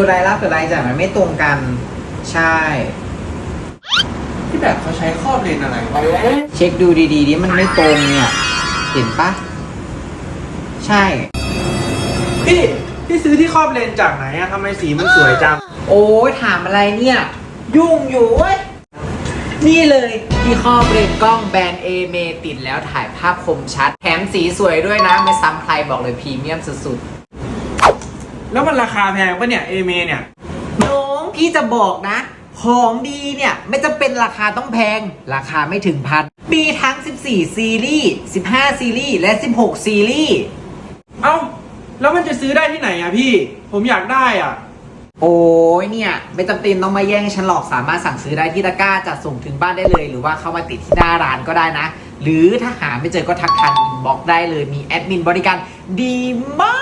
อรายรับกับรายจ่ายมันไม่ตรงกัน ใช่ ที่แบบเขาใช้ครอบเลนอะไรวะเช็คดูดีๆดิมันไม่ตรงเนี่ย เห็นปะใช่ พี่พี่ซื้อที่ครอบเลนจากไหนอะทำไมสีมันสวยจัง โอ้ยถามอะไรเนี่ย ยุ่งอยู่เว้ยนี่เลยที่ครอบเรนกล้องแบรนด์เอเมติดแล้วถ่ายภาพคมชัด แถมสีสวยด้วยนะ ไม่ซ้ำใครบอกเลยพรีเมียมสุด แล้วมันราคาแพงปะเนี่ยเอเมเนี่ยๆน้องพี่จะบอกนะ ของดีเนี่ย ไม่จำเป็นราคาต้องแพง ราคาไม่ถึงพันมีทั้ง 14 ซีรีส์ 15 ซีรีส์ และ 16 ซีรีส์ เอ้า แล้วมันจะซื้อได้ที่ไหนอะพี่ ผมอยากได้อะโอ้ยเนี่ย ไม่จำเป็นต้องมาแย่งฉันหรอกสามารถสั่งซื้อได้ที่ตะกร้าจัดส่งถึงบ้านได้เลย หรือว่าเข้ามาติดที่หน้าร้านก็ได้นะ หรือถ้าหาไม่เจอก็ทักทางอินบ็อกซ์ได้เลยมีแอดมินบริการดีมากเอมีเท่านั้น